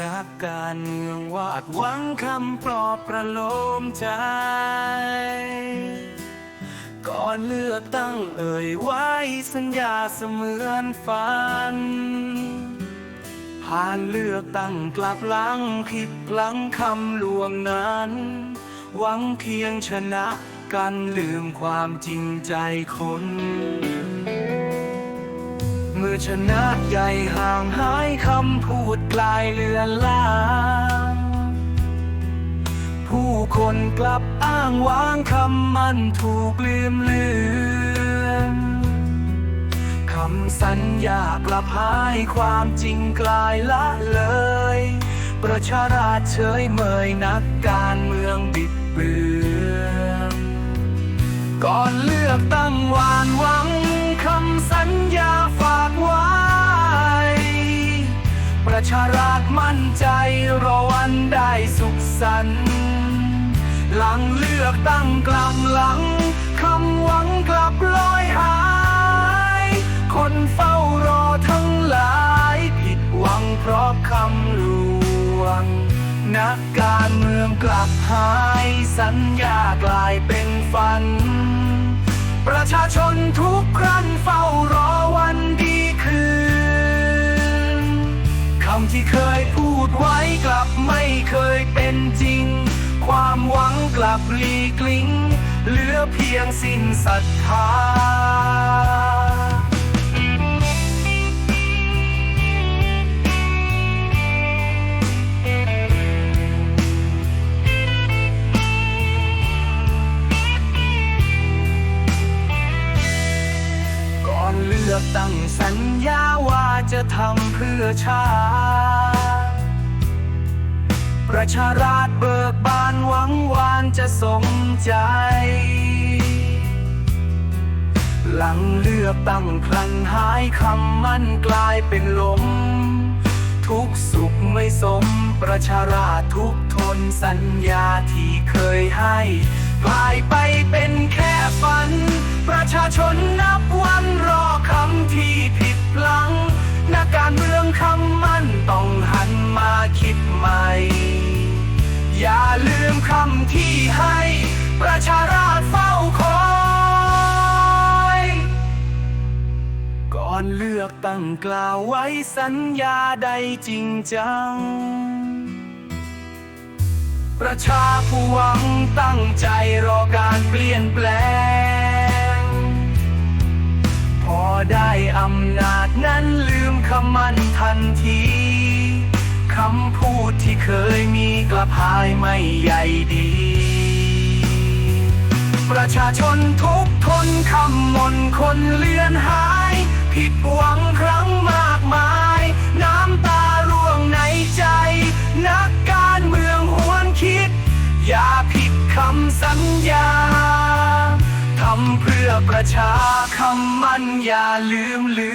นักการเมืองวาดหวังคำปลอบประโลมใจ ก่อนเลือกตั้งเอ่ยไว้สัญญาเสมือนฝัน ผ่านเลือกตั้งกลับหลังผิดหลังคำลวงนั้น หวังเพียงชนะกันลืมความจริงใจคนเมื่อชนะใหญ่ห่างหายคำพูด กลายเลือนลาง ผู้คนกลับอ้างว้างคำมันถูกลืมเลือนคำสัญญากลับหายความจริงกลายละเลย ประชาราชเฉยเมยนักการเมืองบิดเบือนก่อนเลือกตั้งหวานหวังคำสัญญาฝากไว้ ประชาราชมั่นใจรอวันได้สุขสันต์หลังเลือกตั้งกลางหลังคำหวังกลับลอยหาย คนเฝ้ารอทั้งหลายผิดหวังเพราะคำลวง นักการเมืองกลับหายสัญญากลายเป็นฝัน ประชาชนทุกครั้นเฝ้าร ไว้กลับไม่เคยเป็นจริง ความหวังกลับหลีกลิงเหลือเพียงสิ้นศรัทธาก่อนเลือกตั้งสัญญาว่าจะทำเพื่อชาติ ประชาราชเบิกบานหวังวานจะสมใจ หลังเลือกตั้งพลันหายคำมั่นกลายเป็นลม ทุกสุขไม่สมประชาราชทุกทนสัญญาที่เคยให้กลายไปเป็นแค่ฝัน ที่ให้ประชาราชเฝ้าคอยก่อนเลือกตั้งกล่าวไว้สัญญาใดจริงจัง ประชาผู้หวังตั้งใจรอการเปลี่ยนแปลง พอได้อำนาจนั้นลืมคำมั่นทันที เคยมีกลับหายไม่ใหญ่ดี ประชาชนทุกทนคำมนคนเลือนหาย ผิดหวังครั้งมากมาย น้ำตาร่วงในใจ นักการเมืองหวนคิด อย่าผิดคำสัญญาทำเพื่อประชาคำมั่นอย่าลืมลื